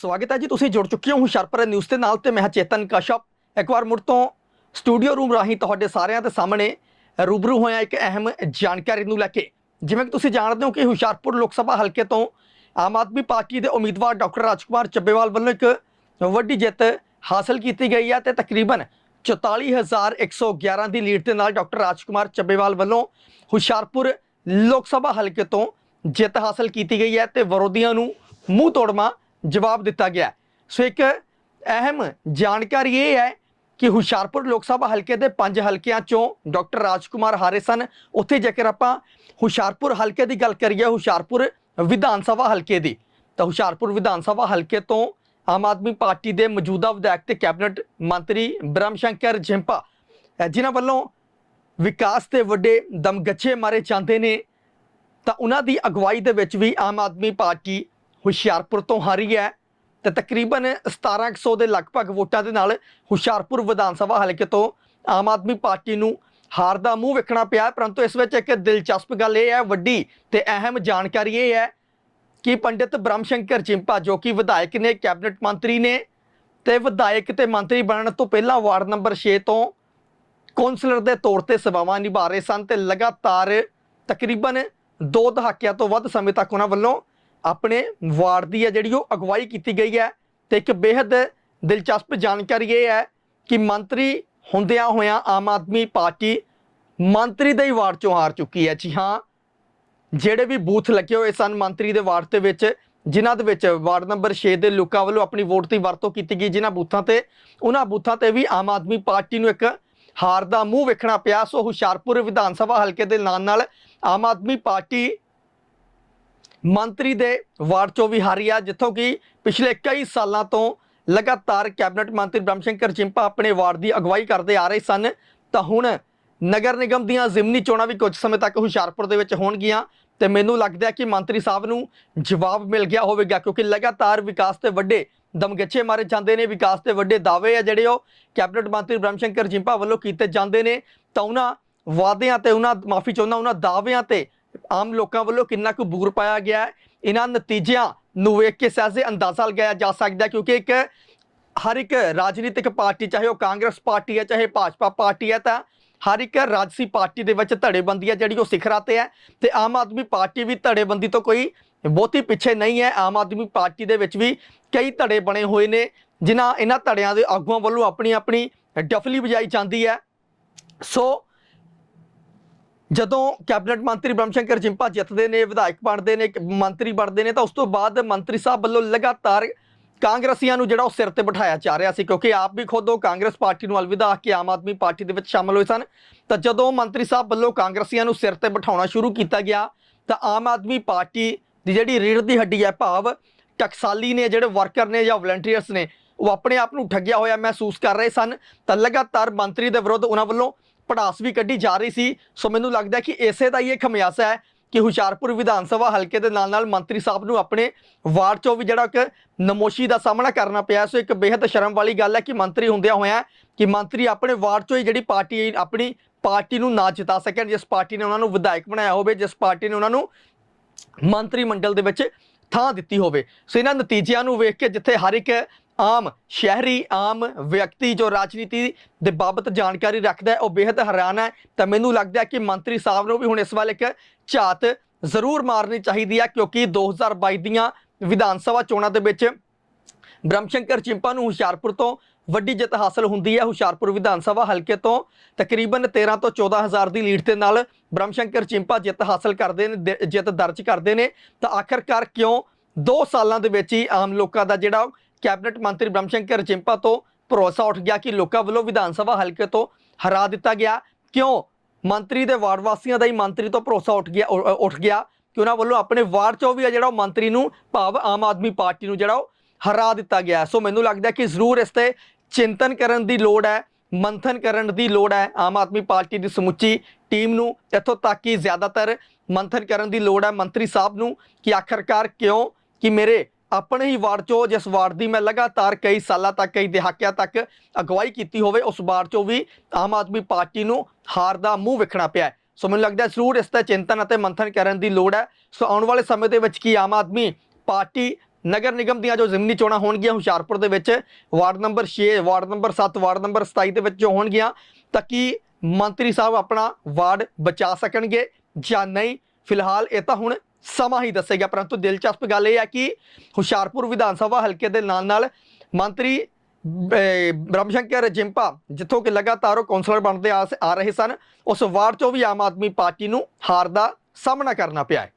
ਸਵਾਗਤ ਹੈ ਜੀ, ਤੁਸੀਂ ਜੁੜ ਚੁੱਕੇ ਹੋ ਹੁਸ਼ਿਆਰਪੁਰ ਨਿਊਜ਼ ਦੇ ਨਾਲ ਤੇ ਮੈਂ ਚੇਤਨ ਕਸ਼ਪ। ਇੱਕ ਵਾਰ ਮੁੜ ਤੋਂ ਸਟੂਡੀਓ ਰੂਮ ਰਾਹੀਂ ਤੁਹਾਡੇ ਸਾਰਿਆਂ ਦੇ ਸਾਹਮਣੇ ਰੂਬਰੂ ਹੋਇਆ ਇੱਕ ਅਹਿਮ ਜਾਣਕਾਰੀ ਨੂੰ ਲੈ ਕੇ। ਜਿਵੇਂ ਕਿ ਤੁਸੀਂ ਜਾਣਦੇ ਹੋ ਕਿ ਹੁਸ਼ਿਆਰਪੁਰ ਲੋਕ ਸਭਾ ਹਲਕੇ ਤੋਂ ਆਮ ਆਦਮੀ ਪਾਰਟੀ ਦੇ ਉਮੀਦਵਾਰ ਡਾਕਟਰ ਰਾਜਕੁਮਾਰ ਚੱਬੇਵਾਲ ਵੱਲੋਂ ਇੱਕ ਵੱਡੀ ਜਿੱਤ ਹਾਸਲ ਕੀਤੀ ਗਈ ਹੈ ਤੇ ਤਕਰੀਬਨ 44111 ਦੀ ਲੀਡ ਦੇ ਨਾਲ ਡਾਕਟਰ ਰਾਜਕੁਮਾਰ ਚੱਬੇਵਾਲ ਵੱਲੋਂ ਹੁਸ਼ਿਆਰਪੁਰ ਲੋਕ ਸਭਾ ਹਲਕੇ ਤੋਂ ਜਿੱਤ ਹਾਸਲ ਕੀਤੀ ਗਈ ਹੈ ਤੇ ਵਿਰੋਧੀਆਂ ਨੂੰ ਮੂੰਹ ਤੋੜਮਾ ਜਵਾਬ ਦਿੱਤਾ ਗਿਆ। ਸੋ ਇੱਕ ਅਹਿਮ ਜਾਣਕਾਰੀ ਇਹ ਹੈ ਕਿ ਹੁਸ਼ਿਆਰਪੁਰ ਲੋਕ ਸਭਾ ਹਲਕੇ ਦੇ ਪੰਜ ਹਲਕਿਆਂ ਚੋਂ ਡਾਕਟਰ ਰਾਜਕੁਮਾਰ ਹਾਰੇ ਸਨ। ਉੱਥੇ ਜੇਕਰ ਆਪਾਂ ਹੁਸ਼ਿਆਰਪੁਰ ਹਲਕੇ ਦੀ ਗੱਲ ਕਰੀਏ, ਹੁਸ਼ਿਆਰਪੁਰ ਵਿਧਾਨ ਸਭਾ ਹਲਕੇ ਦੀ, ਤਾਂ ਹੁਸ਼ਿਆਰਪੁਰ ਵਿਧਾਨ ਸਭਾ ਹਲਕੇ ਤੋਂ ਆਮ ਆਦਮੀ ਪਾਰਟੀ ਦੇ ਮੌਜੂਦਾ ਵਿਧਾਇਕ ਤੇ ਕੈਬਨਿਟ ਮੰਤਰੀ ਬ੍ਰਹਮ ਸ਼ੰਕਰ ਜਿੰਪਾ ਜਿਨ੍ਹਾਂ ਵੱਲੋਂ ਵਿਕਾਸ ਦੇ ਵੱਡੇ ਦਮਗੱਛੇ ਮਾਰੇ ਜਾਂਦੇ ਨੇ, ਤਾਂ ਉਹਨਾਂ ਦੀ ਅਗਵਾਈ ਦੇ ਵਿੱਚ ਵੀ ਆਮ ਆਦਮੀ ਪਾਰਟੀ ਹੁਸ਼ਿਆਰਪੁਰ ਤੋਂ ਹਾਰੀ ਹੈ ਤੇ ਤਕਰੀਬਨ 1700 ਦੇ ਲਗਭਗ ਵੋਟਾਂ ਦੇ ਨਾਲ ਹੁਸ਼ਿਆਰਪੁਰ ਵਿਧਾਨ ਸਭਾ ਹਲਕੇ ਤੋਂ ਆਮ ਆਦਮੀ ਪਾਰਟੀ ਨੂੰ ਹਾਰ ਦਾ ਮੂੰਹ ਵੇਖਣਾ ਪਿਆ, ਪਰੰਤੂ ਇਸ ਵਿੱਚ ਇੱਕ ਦਿਲਚਸਪ ਗੱਲ ਇਹ ਹੈ, ਵੱਡੀ ਤੇ ਅਹਿਮ ਜਾਣਕਾਰੀ ਇਹ ਹੈ ਕਿ ਪੰਡਿਤ ਬ੍ਰਹਮ ਸ਼ੰਕਰ ਚਿੰਪਾ, ਜੋ ਕਿ ਵਿਧਾਇਕ ਨੇ, ਕੈਬਨਿਟ ਮੰਤਰੀ ਨੇ ਤੇ ਵਿਧਾਇਕ ਤੇ ਮੰਤਰੀ ਬਣਨ ਤੋਂ ਪਹਿਲਾਂ ਵਾਰਡ ਨੰਬਰ 6 ਤੋਂ ਕੌਂਸਲਰ ਦੇ ਤੌਰ ਤੇ ਸੇਵਾਵਾਂ ਨਿਭਾ ਰਹੇ ਸਨ ਤੇ ਲਗਾਤਾਰ ਤਕਰੀਬਨ 2 ਦਹਾਕਿਆਂ ਤੋਂ ਵੱਧ ਸਮੇਂ ਤੱਕ ਉਹਨਾਂ ਵੱਲੋਂ ਆਪਣੇ ਵਾਰਡ ਦੀ ਹੈ ਜਿਹੜੀ ਉਹ ਅਗਵਾਈ ਕੀਤੀ ਗਈ ਹੈ ਤੇ ਇੱਕ ਬੇहद ਦਿਲਚਸਪ ਜਾਣਕਾਰੀ ਇਹ ਹੈ ਕਿ ਮੰਤਰੀ ਹੁੰਦਿਆਂ ਹੋਇਆਂ ਆਮ ਆਦਮੀ ਪਾਰਟੀ ਮੰਤਰੀ ਦੇ ਹੀ ਵਾਰਡ ਚੋਂ ਹਾਰ ਚੁੱਕੀ ਹੈ। ਜੀ ਹਾਂ, ਜਿਹੜੇ ਵੀ ਬੂਥ ਲੱਗੇ ਹੋਏ ਸਨ ਮੰਤਰੀ ਦੇ ਵਾਰਡ ਦੇ ਵਿੱਚ, ਜਿਨ੍ਹਾਂ ਦੇ ਵਿੱਚ ਵਾਰਡ ਨੰਬਰ 6 ਦੇ ਲੋਕਾਂ ਵੱਲੋਂ ਆਪਣੀ ਵੋਟ ਦੀ ਵਰਤੋਂ ਕੀਤੀ ਗਈ, ਜਿਨ੍ਹਾਂ ਬੂਥਾਂ ਤੇ, ਉਹਨਾਂ ਬੂਥਾਂ ਤੇ ਵੀ ਆਮ ਆਦਮੀ ਪਾਰਟੀ ਨੂੰ ਇੱਕ ਹਾਰ ਦਾ ਮੂੰਹ ਵੇਖਣਾ ਪਿਆ। ਸੋ ਹੁਸ਼ਿਆਰਪੁਰ ਵਿਧਾਨ ਸਭਾ ਹਲਕੇ ਦੇ ਨਾਲ ਨਾਲ ਆਮ ਆਦਮੀ ਪਾਰਟੀ ਮੰਤਰੀ ਦੇ ਵਾਰਡ ਚੋਂ ਵੀ ਹਾਰੀ ਆ, ਜਿੱਥੋਂ ਕਿ ਪਿਛਲੇ ਕਈ ਸਾਲਾਂ ਤੋਂ ਲਗਾਤਾਰ ਕੈਬਨਿਟ ਮੰਤਰੀ ਬ੍ਰਹਮ ਸ਼ੰਕਰ ਚਿੰਪਾ ਆਪਣੇ ਵਾਰਡ ਦੀ ਅਗਵਾਈ ਕਰਦੇ ਆ ਰਹੇ ਸਨ। ਤਾਂ ਹੁਣ ਨਗਰ ਨਿਗਮ ਦੀਆਂ ਜ਼ਿਮਨੀ ਚੋਣਾਂ ਵੀ ਕੁਝ ਸਮੇਂ ਤੱਕ ਹੁਸ਼ਿਆਰਪੁਰ ਦੇ ਵਿੱਚ ਹੋਣਗੀਆਂ ਤੇ ਮੈਨੂੰ ਲੱਗਦਾ ਹੈ ਕਿ ਮੰਤਰੀ ਸਾਹਿਬ ਨੂੰ ਜਵਾਬ ਮਿਲ ਗਿਆ ਹੋਵੇਗਾ, ਕਿਉਂਕਿ ਲਗਾਤਾਰ ਵਿਕਾਸ ਤੇ ਵੱਡੇ ਦਮਗੱਛੇ ਮਾਰੇ ਜਾਂਦੇ ਨੇ, ਵਿਕਾਸ ਤੇ ਵੱਡੇ ਦਾਅਵੇ ਆ ਜਿਹੜੇ ਉਹ ਕੈਬਨਿਟ ਮੰਤਰੀ ਬ੍ਰਹਮ ਸ਼ੰਕਰ ਜਿੰਪਾ ਵੱਲੋਂ ਕੀਤੇ ਜਾਂਦੇ ਨੇ। ਤਾਂ ਉਹਨਾਂ ਵਾਅਦਿਆਂ ਤੇ, ਉਹਨਾਂ ਮਾਫੀ ਚਾਹੁੰਦਾ, ਉਹਨਾਂ ਦਾਅਵਿਆਂ ਤੇ ਆਮ ਲੋਕਾਂ ਵੱਲੋਂ ਕਿੰਨਾ ਕੁ ਬੂਰ ਪਾਇਆ ਗਿਆ ਹੈ? ਇਹਨਾਂ ਨਤੀਜਿਆਂ ਨੂੰ ਵੇਖ ਕੇ ਸਹਿਜੇ ਅੰਦਾਜ਼ਾ ਲਗਾਇਆ ਜਾ ਸਕਦਾ ਕਿਉਂਕਿ ਇੱਕ ਹਰ ਇੱਕ ਰਾਜਨੀਤਿਕ ਪਾਰਟੀ, ਚਾਹੇ ਉਹ ਕਾਂਗਰਸ ਪਾਰਟੀ ਹੈ, ਚਾਹੇ ਭਾਜਪਾ ਪਾਰਟੀ ਹੈ, ਤਾਂ ਹਰ ਇੱਕ ਰਾਜਸੀ ਪਾਰਟੀ ਦੇ ਵਿੱਚ ਧੜੇਬੰਦੀ ਹੈ ਜਿਹੜੀ ਉਹ ਸਿਖਰਾਂ ਤੇ ਹੈ ਤੇ ਆਮ ਆਦਮੀ ਪਾਰਟੀ ਵੀ ਧੜੇਬੰਦੀ ਤੋਂ ਕੋਈ ਬਹੁਤੀ ਪਿੱਛੇ ਨਹੀਂ ਹੈ। ਆਮ ਆਦਮੀ ਪਾਰਟੀ ਦੇ ਵਿੱਚ ਵੀ ਕਈ ਧੜੇ ਬਣੇ ਹੋਏ ਨੇ ਜਿਨ੍ਹਾਂ ਇਹਨਾਂ ਧੜਿਆਂ ਦੇ ਆਗੂਆਂ ਵੱਲੋਂ ਆਪਣੀ ਆਪਣੀ ਡਫਲੀ ਵਜਾਈ ਜਾਂਦੀ ਹੈ। ਸੋ ਜਦੋਂ ਕੈਬਨਿਟ ਮੰਤਰੀ ਬ੍ਰਹਮਸ਼ੰਕਰ ਜਿੰਪਾ ਜਿੱਤਦੇ ਨੇ, ਵਿਧਾਇਕ ਬਣਦੇ ਨੇ ਮੰਤਰੀ ਬਣਦੇ ਨੇ, ਤਾਂ ਉਸ ਤੋਂ ਬਾਅਦ ਮੰਤਰੀ ਸਾਹਿਬ ਵੱਲੋਂ ਲਗਾਤਾਰ ਕਾਂਗਰਸੀਆਂ ਨੂੰ ਜਿਹੜਾ ਉਹ ਸਿਰ ਤੇ ਬਿਠਾਇਆ ਜਾ ਰਿਹਾ ਸੀ, ਕਿਉਂਕਿ ਆਪ ਵੀ ਖੁਦ ਉਹ ਕਾਂਗਰਸ ਪਾਰਟੀ ਨੂੰ ਅਲਵਿਦਾ ਆਖ ਕੇ ਆਮ ਆਦਮੀ ਪਾਰਟੀ ਦੇ ਵਿੱਚ ਸ਼ਾਮਲ ਹੋਏ ਸਨ। ਤਾਂ ਜਦੋਂ ਮੰਤਰੀ ਸਾਹਿਬ ਵੱਲੋਂ ਕਾਂਗਰਸੀਆਂ ਨੂੰ ਸਿਰ ਤੇ ਬਿਠਾਉਣਾ ਸ਼ੁਰੂ ਕੀਤਾ ਗਿਆ, ਤਾਂ ਆਮ ਆਦਮੀ ਪਾਰਟੀ ਦੀ ਜਿਹੜੀ ਰੀੜ ਦੀ ਹੱਡੀ ਹੈ, ਭਾਵ ਟਕਸਾਲੀ ਨੇ, ਜਿਹੜੇ ਵਰਕਰ ਨੇ ਜਾਂ ਵਲੰਟੀਅਰਸ ਨੇ, ਉਹ ਆਪਣੇ ਆਪ ਨੂੰ ਠੱਗਿਆ ਹੋਇਆ ਮਹਿਸੂਸ ਕਰ ਰਹੇ ਸਨ। ਤਾਂ ਲਗਾਤਾਰ ਮੰਤਰੀ ਦੇ ਵਿਰੁੱਧ ਉਹਨਾਂ ਵੱਲੋਂ ਪੜਾਸ ਵੀ ਕੱਢੀ ਜਾ ਰਹੀ ਸੀ। ਸੋ ਮੈਨੂੰ ਲੱਗਦਾ ਕਿ ਇਸੇ ਦਾ ਹੀ ਇਹ ਖਮਿਆਸਾ ਹੈ ਕਿ ਹੁਸ਼ਿਆਰਪੁਰ ਵਿਧਾਨ ਸਭਾ ਹਲਕੇ ਦੇ ਨਾਲ ਨਾਲ ਮੰਤਰੀ ਸਾਹਿਬ ਨੂੰ ਆਪਣੇ ਵਾਰਡ ਚੋਂ ਵੀ ਜਿਹੜਾ ਇੱਕ ਨਮੋਸ਼ੀ ਦਾ ਸਾਹਮਣਾ ਕਰਨਾ ਪਿਆ। ਸੋ ਇੱਕ ਬੇहद ਸ਼ਰਮ ਵਾਲੀ ਗੱਲ ਹੈ ਕਿ ਮੰਤਰੀ ਹੁੰਦਿਆਂ ਹੋਇਆਂ ਕਿ ਮੰਤਰੀ ਆਪਣੇ ਵਾਰਡ ਚੋਂ ਹੀ ਜਿਹੜੀ ਪਾਰਟੀ ਆਪਣੀ ਪਾਰਟੀ ਨੂੰ ਨਾ ਜਿਤਾ ਸਕਣ। ਜਿਸ ਪਾਰਟੀ ਨੇ ਉਹਨਾਂ ਨੂੰ ਵਿਧਾਇਕ ਬਣਾਇਆ ਹੋਵੇ, ਜਿਸ ਪਾਰਟੀ ਨੇ ਉਹਨਾਂ ਨੂੰ ਮੰਤਰੀ ਮੰਡਲ ਦੇ ਵਿੱਚ ਥਾਂ ਦਿੱਤੀ ਹੋਵੇ। ਸੋ ਇਹਨਾਂ ਨਤੀਜਿਆਂ ਨੂੰ ਵੇਖ ਕੇ ਜਿੱਥੇ ਹਰ ਇੱਕ ਆਮ, ਸ਼ਹਿਰੀ, ਆਮ ਵਿਅਕਤੀ ਜੋ ਰਾਜਨੀਤੀ ਦੇ ਬਾਬਤ ਜਾਣਕਾਰੀ ਰੱਖਦਾ ਹੈ, ਉਹ ਬੇहद ਹੈਰਾਨ ਹੈ। ਤਾਂ ਮੈਨੂੰ ਲੱਗਦਾ ਹੈ ਕਿ ਮੰਤਰੀ ਸਾਹਿਬ ਨੂੰ ਵੀ ਹੁਣ ਇਸ ਵੱਲ ਇੱਕ ਝਾਤ ਜ਼ਰੂਰ ਮਾਰਨੀ ਚਾਹੀਦੀ ਹੈ, ਕਿਉਂਕਿ 2022 ਦੀਆਂ ਵਿਧਾਨ ਸਭਾ ਚੋਣਾਂ ਦੇ ਵਿੱਚ ਬ੍ਰਹਮ ਸ਼ੰਕਰ ਚਿੰਪਾ ਨੂੰ ਹੁਸ਼ਿਆਰਪੁਰ ਤੋਂ ਵੱਡੀ ਜਿੱਤ ਹਾਸਲ ਹੁੰਦੀ ਹੈ। ਹੁਸ਼ਿਆਰਪੁਰ ਵਿਧਾਨ ਸਭਾ ਹਲਕੇ ਤੋਂ ਤਕਰੀਬਨ 13 ਤੋਂ 14 ਹਜ਼ਾਰ ਦੀ ਲੀਡ ਦੇ ਨਾਲ ਬ੍ਰਹਮ ਸ਼ੰਕਰ ਚਿੰਪਾ ਜਿੱਤ ਹਾਸਲ ਕਰਦੇ ਨੇ, ਦ- ਜਿੱਤ ਦਰਜ ਕਰਦੇ ਨੇ। ਤਾਂ ਆਖਰਕਾਰ ਕਿਉਂ 2 ਸਾਲਾਂ ਦੇ ਵਿੱਚ ਹੀ ਆਮ ਲੋਕਾਂ ਦਾ ਜਿਹੜਾ ਕੈਬਨਿਟ ਮੰਤਰੀ ਬ੍ਰਹਮਸ਼ੰਕਰ ਚਿੰਪਾ ਤੋਂ ਭਰੋਸਾ ਉੱਠ ਗਿਆ ਕਿ ਲੋਕਾਂ ਵੱਲੋਂ ਵਿਧਾਨ ਸਭਾ ਹਲਕੇ ਤੋਂ ਹਰਾ ਦਿੱਤਾ ਗਿਆ। ਕਿਉਂ? ਮੰਤਰੀ ਦੇ ਵਾਰਡ ਵਾਸੀਆਂ ਦਾ ਹੀ ਮੰਤਰੀ ਤੋਂ ਭਰੋਸਾ ਉੱਠ ਗਿਆ, ਉ- ਉੱਠ ਗਿਆ ਕਿ ਉਹਨਾਂ ਵੱਲੋਂ ਆਪਣੇ ਵਾਰਡ ਚੋਂ ਵੀ ਆ ਜਿਹੜਾ ਉਹ ਮੰਤਰੀ ਨੂੰ ਭਾਵ ਆਮ ਆਦਮੀ ਪਾਰਟੀ ਨੂੰ ਜਿਹੜਾ ਉਹ ਹਰਾ ਦਿੱਤਾ ਗਿਆ। ਸੋ ਮੈਨੂੰ ਲੱਗਦਾ ਕਿ ਜ਼ਰੂਰ ਇਸ ਤੇ ਚਿੰਤਨ ਕਰਨ ਦੀ ਲੋੜ ਹੈ, ਮੰਥਨ ਕਰਨ ਦੀ ਲੋੜ ਹੈ, ਆਮ ਆਦਮੀ ਪਾਰਟੀ ਦੀ ਸਮੁੱਚੀ ਟੀਮ ਨੂੰ ਇੱਥੋਂ ਤੱਕ ਕਿ ਜ਼ਿਆਦਾਤਰ ਮੰਥਨ ਕਰਨ ਦੀ ਲੋੜ ਹੈ। ਮੰਤਰੀ ਸਾਹਿਬ ਨੂੰ ਕਿ ਆਖਰਕਾਰ ਕਿਉਂ ਕਿ ਮੇਰੇ ਆਪਣੇ ਹੀ ਵਾਰਡ ਚੋਂ, ਜਿਸ ਵਾਰਡ ਦੀ ਮੈਂ ਲਗਾਤਾਰ ਕਈ ਸਾਲਾਂ ਤੱਕ, ਕਈ ਦਹਾਕਿਆਂ ਤੱਕ ਅਗਵਾਈ ਕੀਤੀ ਹੋਵੇ, ਉਸ ਵਾਰਡ ਚੋਂ ਵੀ ਆਮ ਆਦਮੀ ਪਾਰਟੀ ਨੂੰ ਹਾਰ ਦਾ ਮੂੰਹ ਵੇਖਣਾ ਪਿਆ ਸੋ ਮੈਨੂੰ ਲੱਗਦਾ ਜ਼ਰੂਰ ਇਸ ਤੇ ਚਿੰਤਨ ਅਤੇ ਮੰਥਨ ਕਰਨ ਦੀ ਲੋੜ ਹੈ। ਸੋ ਆਉਣ ਵਾਲੇ ਸਮੇਂ ਦੇ ਵਿੱਚ ਕੀ ਆਮ ਆਦਮੀ ਪਾਰਟੀ ਨਗਰ ਨਿਗਮ ਦੀਆਂ ਜੋ ਜ਼ਿਮਨੀ ਚੋਣਾਂ ਹੋਣਗੀਆਂ ਹੁਸ਼ਿਆਰਪੁਰ ਦੇ ਵਿੱਚ, ward number 6 ward number 7 ward number 27 ਦੇ ਵਿੱਚ ਜੋ ਹੋਣਗੀਆਂ, ਤਾਂ ਕੀ ਮੰਤਰੀ ਸਾਹਿਬ ਆਪਣਾ ਵਾਰਡ ਬਚਾ ਸਕਣਗੇ ਜਾਂ ਨਹੀਂ? ਫਿਲਹਾਲ ਇਹ ਤਾਂ ਹੁਣ ਸਮਾਂ ਹੀ ਦੱਸੇਗਾ ਪਰੰਤੂ ਦਿਲਚਸਪ ਗੱਲ ਇਹ ਹੈ ਕਿ ਹੁਸ਼ਿਆਰਪੁਰ ਵਿਧਾਨ ਸਭਾ ਹਲਕੇ ਦੇ ਨਾਲ ਨਾਲ ਮੰਤਰੀ ਅਹ, ਬ੍ਰਹਮ ਸ਼ੰਕਰ ਜਿੰਪਾ ਜਿੱਥੋਂ ਕਿ ਲਗਾਤਾਰ ਉਹ ਕੌਂਸਲਰ ਬਣਦੇ ਆ ਆ ਰਹੇ ਸਨ ਉਸ ਵਾਰਡ 'ਚੋਂ ਵੀ ਆਮ ਆਦਮੀ ਪਾਰਟੀ ਨੂੰ ਹਾਰ ਦਾ ਸਾਹਮਣਾ ਕਰਨਾ ਪਿਆ ਹੈ।